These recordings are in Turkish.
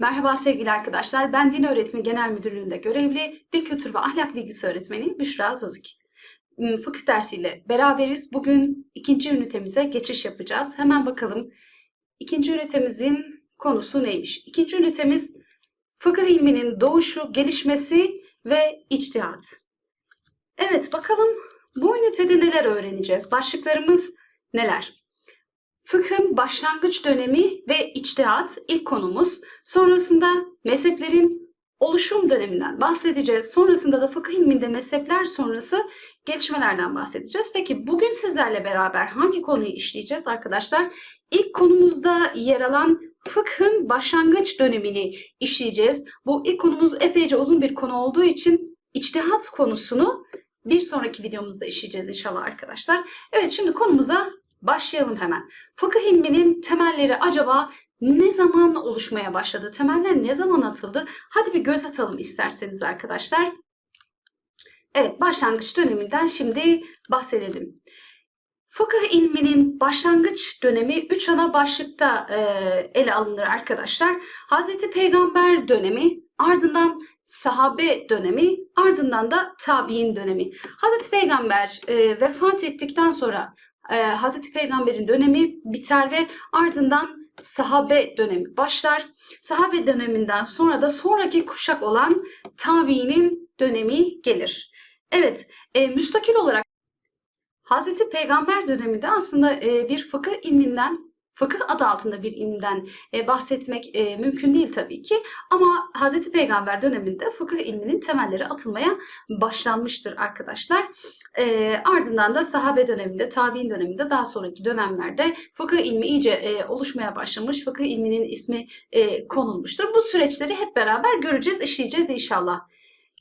Merhaba sevgili arkadaşlar. Ben Din Öğretimi Genel Müdürlüğü'nde görevli Din Kültür ve Ahlak Bilgisi Öğretmeni Büşra Zozik. Hmm, Fıkıh dersiyle beraberiz. Bugün ikinci ünitemize geçiş yapacağız. Hemen bakalım ikinci ünitemizin konusu neymiş? İkinci ünitemiz fıkıh ilminin doğuşu, gelişmesi ve içtihat. Evet bakalım bu ünitede neler öğreneceğiz? Başlıklarımız neler? Fıkhın başlangıç dönemi ve içtihat ilk konumuz. Sonrasında mezheplerin oluşum döneminden bahsedeceğiz. Sonrasında da fıkıh ilminde mezhepler sonrası gelişmelerden bahsedeceğiz. Peki bugün sizlerle beraber hangi konuyu işleyeceğiz arkadaşlar? İlk konumuzda yer alan fıkhın başlangıç dönemini işleyeceğiz. Bu ilk konumuz epeyce uzun bir konu olduğu için içtihat konusunu bir sonraki videomuzda işleyeceğiz inşallah arkadaşlar. Evet şimdi konumuza başlayalım hemen. Fıkıh ilminin temelleri acaba ne zaman oluşmaya başladı? Temeller ne zaman atıldı? Hadi bir göz atalım isterseniz arkadaşlar. Evet, başlangıç döneminden şimdi bahsedelim. Fıkıh ilminin başlangıç dönemi üç ana başlıkta e, ele alınır arkadaşlar. Hazreti Peygamber dönemi, ardından sahabe dönemi, ardından da tabi'in dönemi. Hazreti Peygamber e, vefat ettikten sonra e, Hazreti Peygamber'in dönemi biter ve ardından sahabe dönemi başlar. Sahabe döneminden sonra da sonraki kuşak olan tabiinin dönemi gelir. Evet, e, müstakil olarak Hazreti Peygamber döneminde aslında e, bir fıkıh ilminden, fıkıh adı altında bir ilminden e, bahsetmek e, mümkün değil tabii ki. Ama Hazreti Peygamber döneminde fıkıh ilminin temelleri atılmaya başlanmıştır arkadaşlar. E, ardından da sahabe döneminde, tabi'in döneminde daha sonraki dönemlerde fıkıh ilmi iyice e, oluşmaya başlamış. Fıkıh ilminin ismi e, konulmuştur. Bu süreçleri hep beraber göreceğiz, işleyeceğiz inşallah.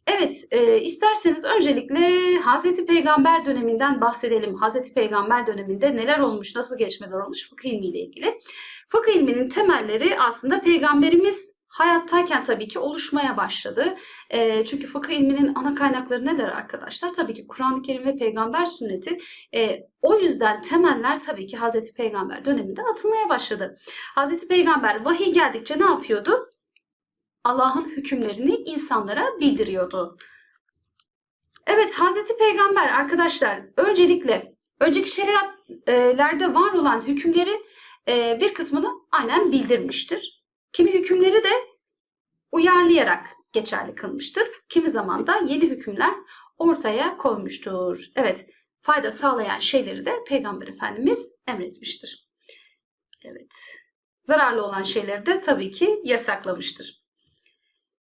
Evet, e, isterseniz öncelikle Hazreti Peygamber döneminden bahsedelim. Hazreti Peygamber döneminde neler olmuş, nasıl gelişmeler olmuş fıkıh ilmiyle ilgili. Fıkıh ilminin temelleri aslında Peygamberimiz hayattayken tabii ki oluşmaya başladı. E, çünkü fıkıh ilminin ana kaynakları neler arkadaşlar? Tabii ki Kur'an-ı Kerim ve Peygamber sünneti. E, o yüzden temeller tabii ki Hazreti Peygamber döneminde atılmaya başladı. Hazreti Peygamber vahiy geldikçe ne yapıyordu? Allah'ın hükümlerini insanlara bildiriyordu. Evet Hazreti Peygamber arkadaşlar öncelikle önceki şeriatlerde var olan hükümleri e, bir kısmını aynen bildirmiştir. Kimi hükümleri de uyarlayarak geçerli kılmıştır. Kimi zaman da yeni hükümler ortaya koymuştur. Evet fayda sağlayan şeyleri de Peygamber Efendimiz emretmiştir. Evet zararlı olan şeyleri de tabii ki yasaklamıştır.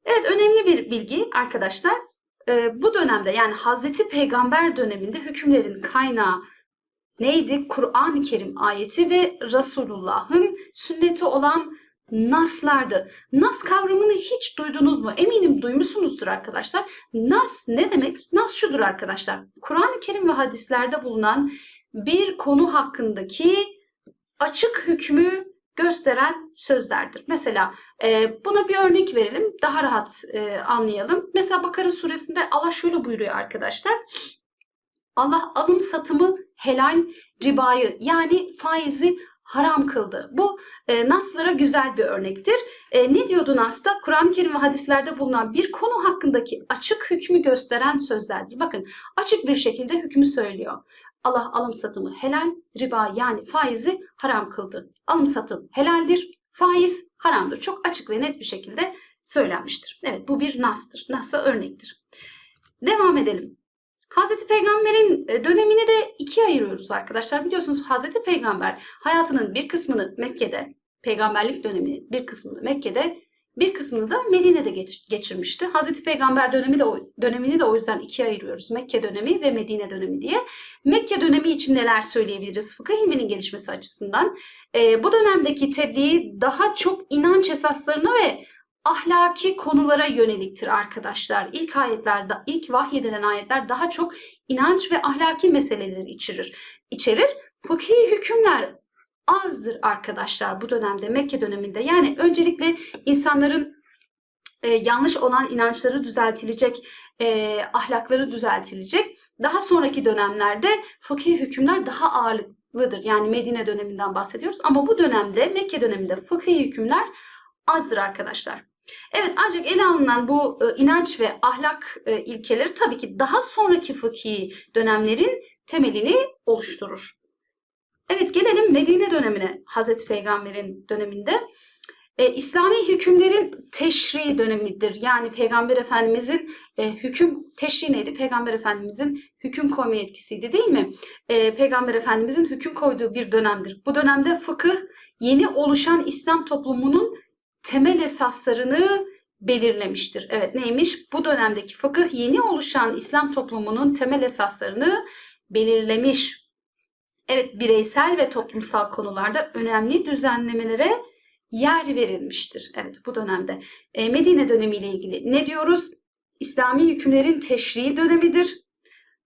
Evet önemli bir bilgi arkadaşlar. Ee, bu dönemde yani Hazreti Peygamber döneminde hükümlerin kaynağı neydi? Kur'an-ı Kerim ayeti ve Resulullah'ın sünneti olan naslardı. Nas kavramını hiç duydunuz mu? Eminim duymuşsunuzdur arkadaşlar. Nas ne demek? Nas şudur arkadaşlar. Kur'an-ı Kerim ve hadislerde bulunan bir konu hakkındaki açık hükmü gösteren sözlerdir. Mesela e, buna bir örnek verelim. Daha rahat e, anlayalım. Mesela Bakara suresinde Allah şöyle buyuruyor arkadaşlar. Allah alım satımı helal, ribayı yani faizi haram kıldı. Bu e, Naslara güzel bir örnektir. E, ne diyordu Nas'ta? Kur'an-ı Kerim ve hadislerde bulunan bir konu hakkındaki açık hükmü gösteren sözlerdir. Bakın açık bir şekilde hükmü söylüyor. Allah alım satımı helal, riba yani faizi haram kıldı. Alım satım helaldir, faiz haramdır. Çok açık ve net bir şekilde söylenmiştir. Evet bu bir nastır. Nas'a örnektir. Devam edelim. Hazreti Peygamber'in e, dönemini de ikiye ayırıyoruz arkadaşlar. Biliyorsunuz Hazreti Peygamber hayatının bir kısmını Mekke'de, peygamberlik döneminin bir kısmını Mekke'de, bir kısmını da Medine'de geçirmişti. Hazreti Peygamber dönemi de dönemini de o yüzden ikiye ayırıyoruz. Mekke dönemi ve Medine dönemi diye. Mekke dönemi için neler söyleyebiliriz fıkıh ilminin gelişmesi açısından? Ee, bu dönemdeki tebliğ daha çok inanç esaslarına ve ahlaki konulara yöneliktir arkadaşlar. İlk ayetlerde, ilk vahyedilen ayetler daha çok inanç ve ahlaki meseleleri içerir. İçerir. Fıkhi hükümler azdır arkadaşlar bu dönemde Mekke döneminde. Yani öncelikle insanların e, yanlış olan inançları düzeltilecek, e, ahlakları düzeltilecek. Daha sonraki dönemlerde fıkhi hükümler daha ağırlıklıdır. Yani Medine döneminden bahsediyoruz. Ama bu dönemde Mekke döneminde fıkhi hükümler azdır arkadaşlar. Evet ancak ele alınan bu e, inanç ve ahlak e, ilkeleri tabii ki daha sonraki fıkhi dönemlerin temelini oluşturur. Evet gelelim Medine dönemine Hazreti Peygamber'in döneminde. E, İslami hükümlerin teşri dönemidir. Yani Peygamber Efendimizin e, hüküm teşri neydi? Peygamber Efendimizin hüküm koyma yetkisiydi değil mi? E, Peygamber Efendimizin hüküm koyduğu bir dönemdir. Bu dönemde fıkıh yeni oluşan İslam toplumunun temel esaslarını belirlemiştir. Evet neymiş? Bu dönemdeki fıkıh yeni oluşan İslam toplumunun temel esaslarını belirlemiş. Evet bireysel ve toplumsal konularda önemli düzenlemelere yer verilmiştir. Evet bu dönemde. E, Medine dönemiyle ilgili ne diyoruz? İslami hükümlerin teşrii dönemidir.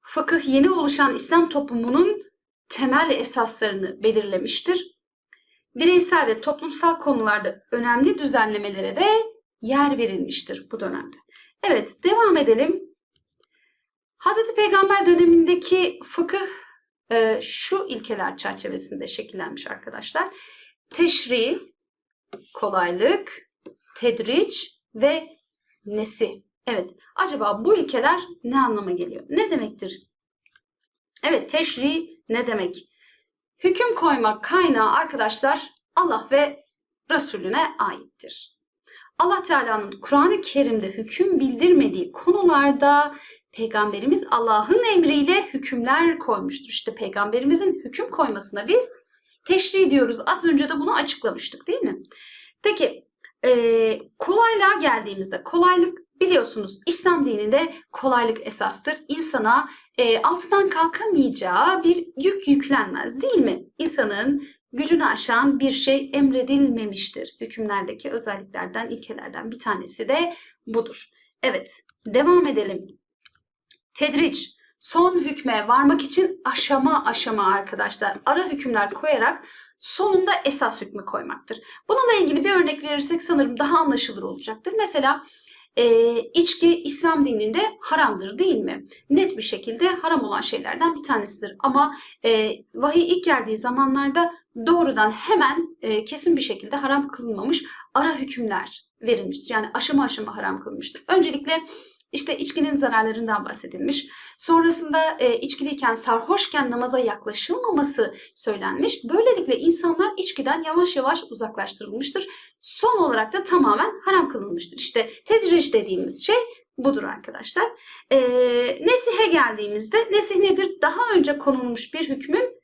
Fıkıh yeni oluşan İslam toplumunun temel esaslarını belirlemiştir. Bireysel ve toplumsal konularda önemli düzenlemelere de yer verilmiştir bu dönemde. Evet devam edelim. Hazreti Peygamber dönemindeki fıkıh e, şu ilkeler çerçevesinde şekillenmiş arkadaşlar. Teşri, kolaylık, tedriç ve nesi. Evet, acaba bu ilkeler ne anlama geliyor? Ne demektir? Evet, teşri ne demek? Hüküm koymak kaynağı arkadaşlar Allah ve Resulüne aittir. Allah Teala'nın Kur'an-ı Kerim'de hüküm bildirmediği konularda Peygamberimiz Allah'ın emriyle hükümler koymuştur. İşte peygamberimizin hüküm koymasına biz teşri diyoruz. Az önce de bunu açıklamıştık değil mi? Peki e, kolaylığa geldiğimizde kolaylık biliyorsunuz İslam dininde kolaylık esastır. İnsana e, altından kalkamayacağı bir yük yüklenmez değil mi? İnsanın gücünü aşan bir şey emredilmemiştir. Hükümlerdeki özelliklerden, ilkelerden bir tanesi de budur. Evet, devam edelim. Tedriç, son hükme varmak için aşama aşama arkadaşlar ara hükümler koyarak sonunda esas hükmü koymaktır. Bununla ilgili bir örnek verirsek sanırım daha anlaşılır olacaktır. Mesela e, içki İslam dininde haramdır değil mi? Net bir şekilde haram olan şeylerden bir tanesidir. Ama e, vahiy ilk geldiği zamanlarda doğrudan hemen e, kesin bir şekilde haram kılınmamış ara hükümler verilmiştir. Yani aşama aşama haram kılınmıştır. Öncelikle işte içkinin zararlarından bahsedilmiş. Sonrasında e, içkiliyken sarhoşken namaza yaklaşılmaması söylenmiş. Böylelikle insanlar içkiden yavaş yavaş uzaklaştırılmıştır. Son olarak da tamamen haram kılınmıştır. İşte tedric dediğimiz şey budur arkadaşlar. E, nesihe geldiğimizde nesih nedir? Daha önce konulmuş bir hükmün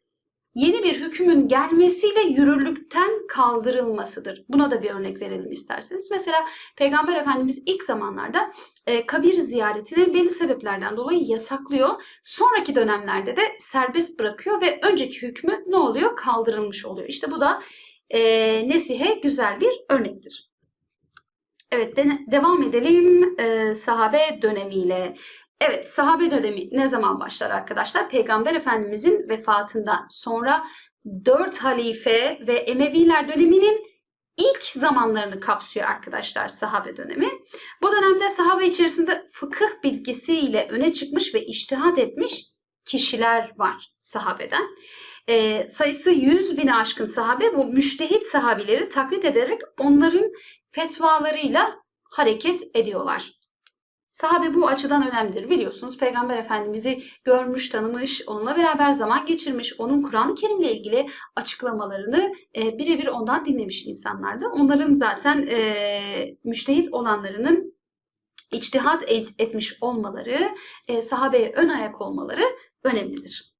yeni bir hükümün gelmesiyle yürürlükten kaldırılmasıdır. Buna da bir örnek verelim isterseniz. Mesela Peygamber Efendimiz ilk zamanlarda e, kabir ziyaretini belli sebeplerden dolayı yasaklıyor. Sonraki dönemlerde de serbest bırakıyor ve önceki hükmü ne oluyor? Kaldırılmış oluyor. İşte bu da e, Nesihe güzel bir örnektir. Evet de, devam edelim e, sahabe dönemiyle. Evet, sahabe dönemi ne zaman başlar arkadaşlar? Peygamber Efendimizin vefatından sonra dört halife ve Emeviler döneminin ilk zamanlarını kapsıyor arkadaşlar sahabe dönemi. Bu dönemde sahabe içerisinde fıkıh bilgisiyle öne çıkmış ve iştihat etmiş kişiler var sahabeden. E, sayısı 100 bin aşkın sahabe bu müştehit sahabileri taklit ederek onların fetvalarıyla hareket ediyorlar. Sahabe bu açıdan önemlidir. Biliyorsunuz Peygamber Efendimiz'i görmüş, tanımış, onunla beraber zaman geçirmiş, onun Kur'an-ı Kerim'le ilgili açıklamalarını e, birebir ondan dinlemiş insanlardı. Onların zaten e, müştehit olanlarının içtihat et, etmiş olmaları, e, sahabeye ön ayak olmaları önemlidir.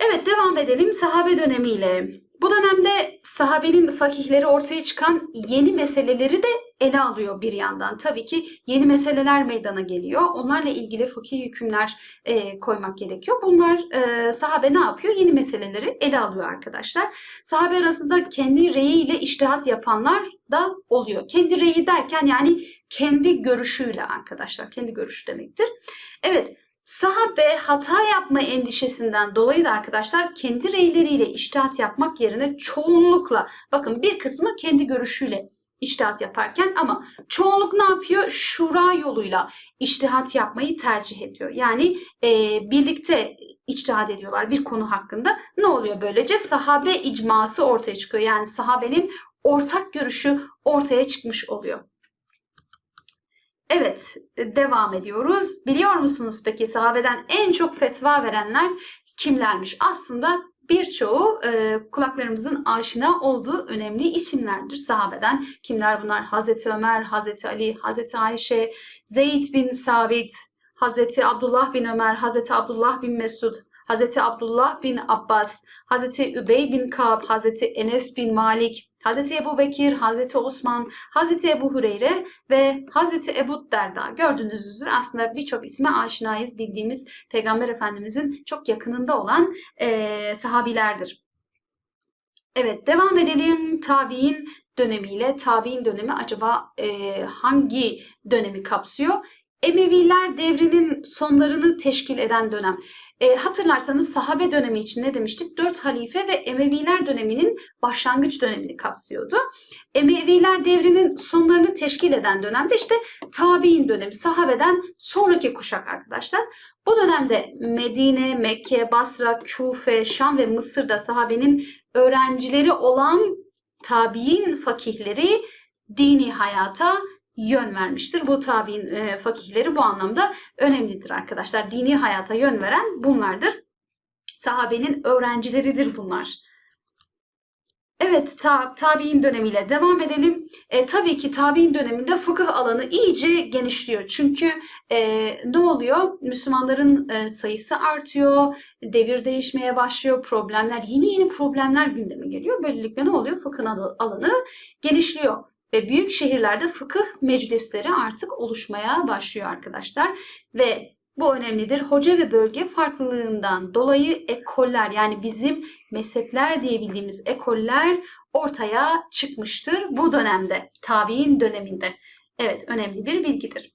Evet devam edelim sahabe dönemiyle. Bu dönemde sahabenin fakihleri ortaya çıkan yeni meseleleri de ele alıyor bir yandan. Tabii ki yeni meseleler meydana geliyor. Onlarla ilgili fıkhi hükümler e, koymak gerekiyor. Bunlar e, sahabe ne yapıyor? Yeni meseleleri ele alıyor arkadaşlar. Sahabe arasında kendi reyiyle iştihat yapanlar da oluyor. Kendi reyi derken yani kendi görüşüyle arkadaşlar. Kendi görüşü demektir. Evet Sahabe hata yapma endişesinden dolayı da arkadaşlar kendi reyleriyle iştihat yapmak yerine çoğunlukla bakın bir kısmı kendi görüşüyle iştihat yaparken ama çoğunluk ne yapıyor? Şura yoluyla iştihat yapmayı tercih ediyor. Yani e, birlikte içtihat ediyorlar bir konu hakkında. Ne oluyor böylece? Sahabe icması ortaya çıkıyor. Yani sahabenin ortak görüşü ortaya çıkmış oluyor. Evet, devam ediyoruz. Biliyor musunuz peki sahabeden en çok fetva verenler kimlermiş? Aslında birçoğu e, kulaklarımızın aşina olduğu önemli isimlerdir sahabeden. Kimler bunlar? Hazreti Ömer, Hazreti Ali, Hazreti Ayşe, Zeyd bin Sabit, Hazreti Abdullah bin Ömer, Hazreti Abdullah bin Mesud, Hazreti Abdullah bin Abbas, Hazreti Übey bin Kab, Hazreti Enes bin Malik, Hazreti Ebu Bekir, Hazreti Osman, Hazreti Ebu Hureyre ve Hazreti Ebu Derda. Gördüğünüz üzere aslında birçok isme aşinayız bildiğimiz Peygamber Efendimizin çok yakınında olan e, sahabilerdir. Evet devam edelim. Tabi'in dönemiyle. Tabi'in dönemi acaba e, hangi dönemi kapsıyor? Emeviler devrinin sonlarını teşkil eden dönem. E, hatırlarsanız sahabe dönemi için ne demiştik? Dört halife ve Emeviler döneminin başlangıç dönemini kapsıyordu. Emeviler devrinin sonlarını teşkil eden dönemde işte tabi'in dönemi, sahabeden sonraki kuşak arkadaşlar. Bu dönemde Medine, Mekke, Basra, Küfe, Şam ve Mısır'da sahabenin öğrencileri olan tabi'in fakihleri dini hayata yön vermiştir. Bu tabi'in e, fakihleri bu anlamda önemlidir arkadaşlar. Dini hayata yön veren bunlardır. Sahabenin öğrencileridir bunlar. Evet, ta, tabi'in dönemiyle devam edelim. E, tabii ki tabi'in döneminde fıkıh alanı iyice genişliyor. Çünkü e, ne oluyor? Müslümanların e, sayısı artıyor, devir değişmeye başlıyor, problemler, yeni yeni problemler gündeme geliyor. Böylelikle ne oluyor? Fıkhın alanı genişliyor. Ve büyük şehirlerde fıkıh meclisleri artık oluşmaya başlıyor arkadaşlar. Ve bu önemlidir. Hoca ve bölge farklılığından dolayı ekoller yani bizim mezhepler diye bildiğimiz ekoller ortaya çıkmıştır bu dönemde, tabi'in döneminde. Evet, önemli bir bilgidir.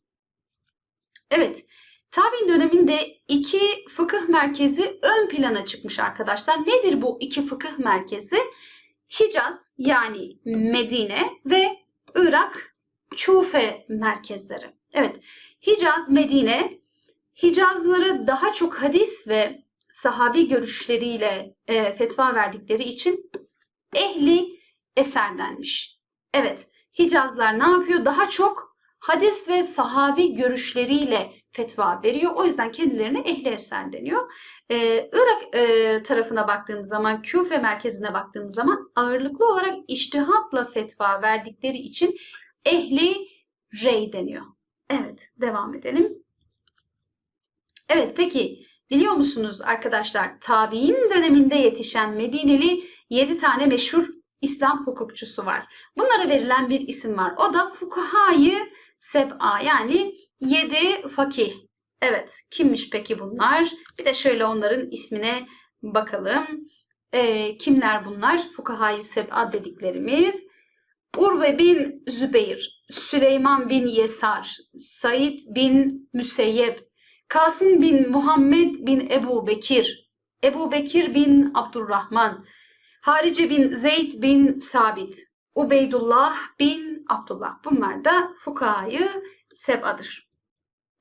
Evet, tabi'in döneminde iki fıkıh merkezi ön plana çıkmış arkadaşlar. Nedir bu iki fıkıh merkezi? Hicaz yani Medine ve Irak Küfe merkezleri. Evet, Hicaz, Medine Hicazlıları daha çok hadis ve sahabi görüşleriyle e, fetva verdikleri için ehli eser denmiş. Evet, Hicazlar ne yapıyor? Daha çok hadis ve sahabi görüşleriyle fetva veriyor. O yüzden kendilerine ehli eser deniyor. Ee, Irak e, tarafına baktığımız zaman, Küfe merkezine baktığımız zaman ağırlıklı olarak iştihatla fetva verdikleri için ehli rey deniyor. Evet, devam edelim. Evet, peki biliyor musunuz arkadaşlar tabi'in döneminde yetişen Medineli 7 tane meşhur İslam hukukçusu var. Bunlara verilen bir isim var. O da Fukahayı Seb'a yani 7 fakih. Evet, kimmiş peki bunlar? Bir de şöyle onların ismine bakalım. E, kimler bunlar? Fukahayı Seb'a dediklerimiz. Urve bin Zübeyir, Süleyman bin Yesar, Said bin Müseyyep, Kasım bin Muhammed bin Ebu Bekir, Ebu Bekir bin Abdurrahman, Harice bin Zeyd bin Sabit, Ubeydullah bin Abdullah. Bunlar da fukayı seb'adır.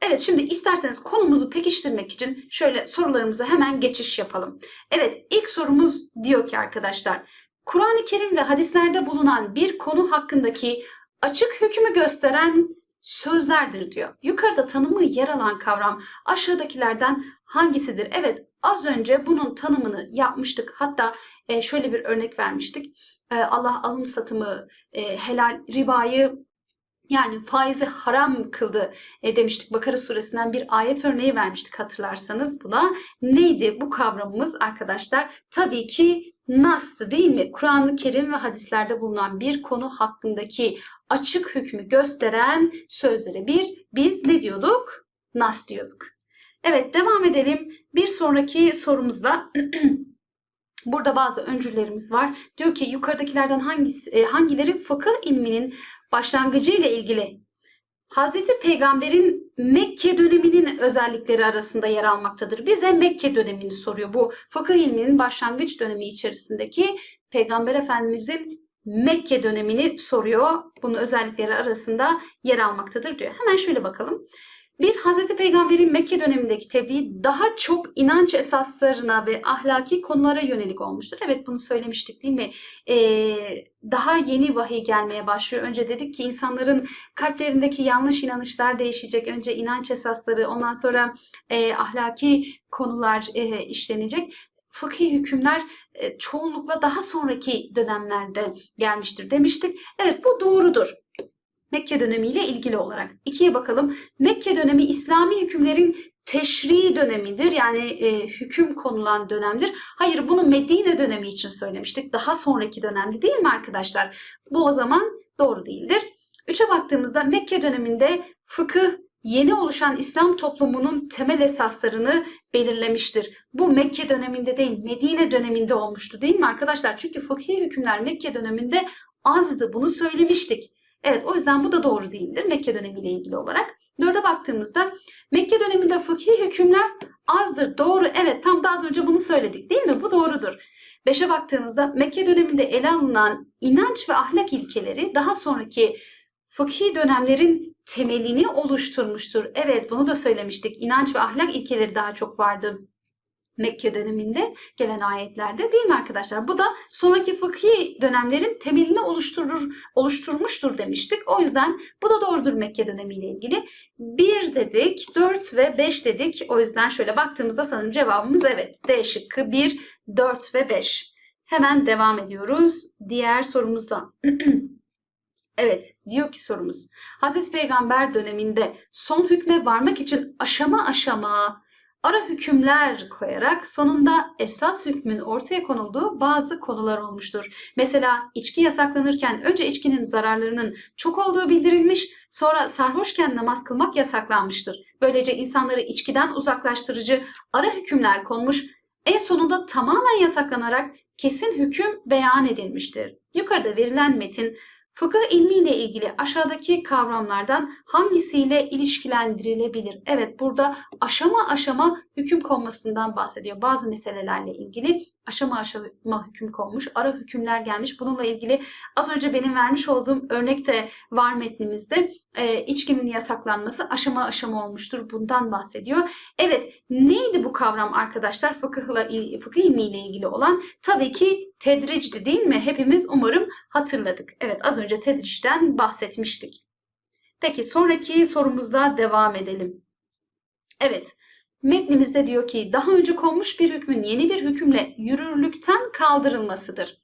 Evet şimdi isterseniz konumuzu pekiştirmek için şöyle sorularımıza hemen geçiş yapalım. Evet ilk sorumuz diyor ki arkadaşlar Kur'an-ı Kerim ve hadislerde bulunan bir konu hakkındaki açık hükmü gösteren sözlerdir diyor. Yukarıda tanımı yer alan kavram aşağıdakilerden hangisidir? Evet az önce bunun tanımını yapmıştık. Hatta e, şöyle bir örnek vermiştik. E, Allah alım satımı, e, helal, ribayı yani faizi haram kıldı e, demiştik. Bakara suresinden bir ayet örneği vermiştik hatırlarsanız buna. Neydi bu kavramımız arkadaşlar? Tabii ki Nas'tı değil mi? Kur'an-ı Kerim ve hadislerde bulunan bir konu hakkındaki açık hükmü gösteren sözlere bir biz ne diyorduk? Nas diyorduk. Evet devam edelim. Bir sonraki sorumuzda burada bazı öncüllerimiz var. Diyor ki yukarıdakilerden hangisi, e, hangileri fıkıh ilminin başlangıcı ile ilgili Hazreti Peygamber'in Mekke döneminin özellikleri arasında yer almaktadır. Bize Mekke dönemini soruyor. Bu fıkıh ilminin başlangıç dönemi içerisindeki Peygamber Efendimizin Mekke dönemini soruyor. Bunun özellikleri arasında yer almaktadır diyor. Hemen şöyle bakalım. Bir Hazreti Peygamber'in Mekke dönemindeki tebliği daha çok inanç esaslarına ve ahlaki konulara yönelik olmuştur. Evet bunu söylemiştik değil mi? Ee, daha yeni vahiy gelmeye başlıyor. Önce dedik ki insanların kalplerindeki yanlış inanışlar değişecek. Önce inanç esasları, ondan sonra e, ahlaki konular e, işlenecek. Fıkhi hükümler e, çoğunlukla daha sonraki dönemlerde gelmiştir demiştik. Evet bu doğrudur. Mekke dönemiyle ilgili olarak. İkiye bakalım. Mekke dönemi İslami hükümlerin teşri dönemidir. Yani e, hüküm konulan dönemdir. Hayır bunu Medine dönemi için söylemiştik. Daha sonraki dönemdi değil mi arkadaşlar? Bu o zaman doğru değildir. Üçe baktığımızda Mekke döneminde fıkıh yeni oluşan İslam toplumunun temel esaslarını belirlemiştir. Bu Mekke döneminde değil, Medine döneminde olmuştu değil mi arkadaşlar? Çünkü fıkhi hükümler Mekke döneminde azdı. Bunu söylemiştik. Evet o yüzden bu da doğru değildir Mekke dönemiyle ilgili olarak. Dörde baktığımızda Mekke döneminde fıkhi hükümler azdır. Doğru evet tam da az önce bunu söyledik değil mi? Bu doğrudur. Beşe baktığımızda Mekke döneminde ele alınan inanç ve ahlak ilkeleri daha sonraki fıkhi dönemlerin temelini oluşturmuştur. Evet bunu da söylemiştik. İnanç ve ahlak ilkeleri daha çok vardı Mekke döneminde gelen ayetlerde değil mi arkadaşlar? Bu da sonraki fıkhi dönemlerin temelini oluşturur, oluşturmuştur demiştik. O yüzden bu da doğrudur Mekke dönemiyle ilgili. 1 dedik, 4 ve 5 dedik. O yüzden şöyle baktığımızda sanırım cevabımız evet. D şıkkı 1, 4 ve 5. Hemen devam ediyoruz diğer sorumuzda. Evet, diyor ki sorumuz. Hazreti Peygamber döneminde son hükme varmak için aşama aşama ara hükümler koyarak sonunda esas hükmün ortaya konulduğu bazı konular olmuştur. Mesela içki yasaklanırken önce içkinin zararlarının çok olduğu bildirilmiş, sonra sarhoşken namaz kılmak yasaklanmıştır. Böylece insanları içkiden uzaklaştırıcı ara hükümler konmuş, en sonunda tamamen yasaklanarak kesin hüküm beyan edilmiştir. Yukarıda verilen metin Fıkıh ilmiyle ilgili aşağıdaki kavramlardan hangisiyle ilişkilendirilebilir? Evet burada aşama aşama hüküm konmasından bahsediyor. Bazı meselelerle ilgili aşama aşama hüküm konmuş, ara hükümler gelmiş. Bununla ilgili az önce benim vermiş olduğum örnekte var metnimizde e, içkinin yasaklanması aşama aşama olmuştur. Bundan bahsediyor. Evet neydi bu kavram arkadaşlar? Fıkıhla, fıkıh ilmiyle ilgili olan tabii ki tedricdi değil mi? Hepimiz umarım hatırladık. Evet az önce tedricden bahsetmiştik. Peki sonraki sorumuzda devam edelim. Evet Metnimizde diyor ki daha önce konmuş bir hükmün yeni bir hükümle yürürlükten kaldırılmasıdır.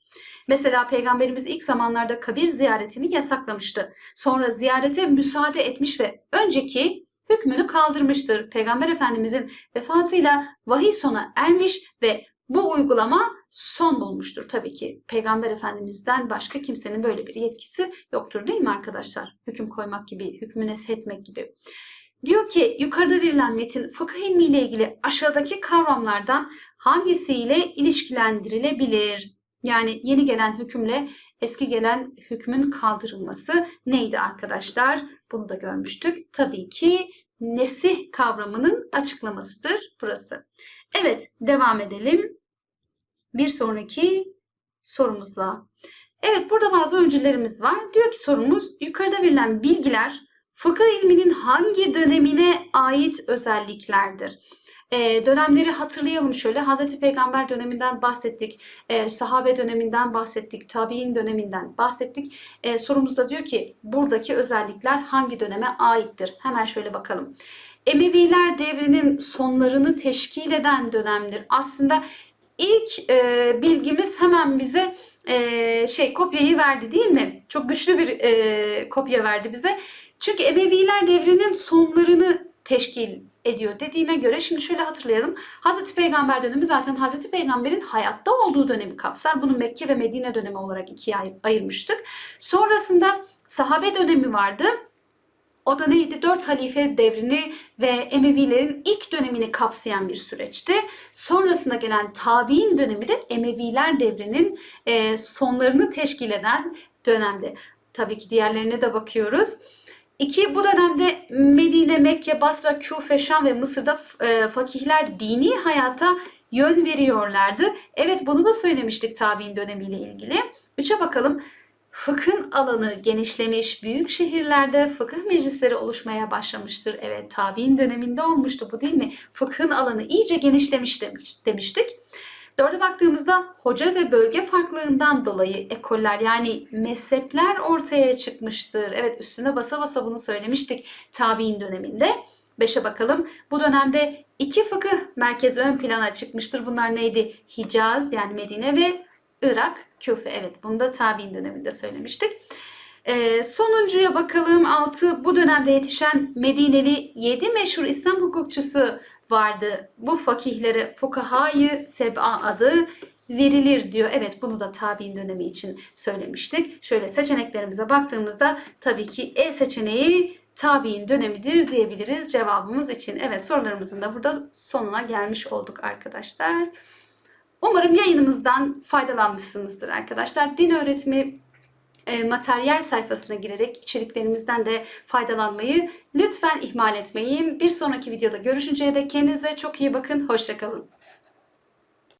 Mesela Peygamberimiz ilk zamanlarda kabir ziyaretini yasaklamıştı. Sonra ziyarete müsaade etmiş ve önceki hükmünü kaldırmıştır. Peygamber Efendimizin vefatıyla vahiy sona ermiş ve bu uygulama son bulmuştur. Tabii ki Peygamber Efendimiz'den başka kimsenin böyle bir yetkisi yoktur değil mi arkadaşlar? Hüküm koymak gibi, hükmü neshetmek gibi. Diyor ki yukarıda verilen metin fıkıh ilmiyle ilgili aşağıdaki kavramlardan hangisiyle ilişkilendirilebilir? Yani yeni gelen hükümle eski gelen hükmün kaldırılması neydi arkadaşlar? Bunu da görmüştük. Tabii ki nesih kavramının açıklamasıdır burası. Evet devam edelim. Bir sonraki sorumuzla. Evet burada bazı öncülerimiz var. Diyor ki sorumuz yukarıda verilen bilgiler Fıkıh ilminin hangi dönemine ait özelliklerdir? E, dönemleri hatırlayalım şöyle. Hazreti Peygamber döneminden bahsettik, e, sahabe döneminden bahsettik, tabi'in döneminden bahsettik. E, sorumuzda diyor ki buradaki özellikler hangi döneme aittir? Hemen şöyle bakalım. Emeviler devrinin sonlarını teşkil eden dönemdir. Aslında ilk e, bilgimiz hemen bize e, şey kopyayı verdi değil mi? Çok güçlü bir e, kopya verdi bize. Çünkü Emeviler devrinin sonlarını teşkil ediyor dediğine göre şimdi şöyle hatırlayalım. Hazreti Peygamber dönemi zaten Hazreti Peygamber'in hayatta olduğu dönemi kapsar. Bunu Mekke ve Medine dönemi olarak ikiye ayırmıştık. Sonrasında sahabe dönemi vardı. O da neydi? Dört halife devrini ve Emevilerin ilk dönemini kapsayan bir süreçti. Sonrasında gelen tabi'in dönemi de Emeviler devrinin sonlarını teşkil eden dönemdi. Tabii ki diğerlerine de bakıyoruz. İki, bu dönemde Medine, Mekke, Basra, Küfe, Şam ve Mısır'da e, fakihler dini hayata yön veriyorlardı. Evet bunu da söylemiştik tabi'in dönemiyle ilgili. Üçe bakalım. Fıkhın alanı genişlemiş, büyük şehirlerde fıkıh meclisleri oluşmaya başlamıştır. Evet, tabi'in döneminde olmuştu bu değil mi? Fıkhın alanı iyice genişlemiş demiş, demiştik. Dörde baktığımızda hoca ve bölge farklılığından dolayı ekoller yani mezhepler ortaya çıkmıştır. Evet üstüne basa basa bunu söylemiştik tabi'in döneminde. Beşe bakalım. Bu dönemde iki fıkıh merkezi ön plana çıkmıştır. Bunlar neydi? Hicaz yani Medine ve Irak, Küfe. Evet bunu da tabi'in döneminde söylemiştik. Ee, sonuncuya bakalım. Altı bu dönemde yetişen Medineli 7 meşhur İslam hukukçusu vardı. Bu fakihlere fukahayı seb'a adı verilir diyor. Evet bunu da tabi'in dönemi için söylemiştik. Şöyle seçeneklerimize baktığımızda tabii ki E seçeneği tabi'in dönemidir diyebiliriz cevabımız için. Evet sorularımızın da burada sonuna gelmiş olduk arkadaşlar. Umarım yayınımızdan faydalanmışsınızdır arkadaşlar. Din öğretimi e, materyal sayfasına girerek içeriklerimizden de faydalanmayı lütfen ihmal etmeyin. Bir sonraki videoda görüşünceye dek kendinize çok iyi bakın. Hoşçakalın.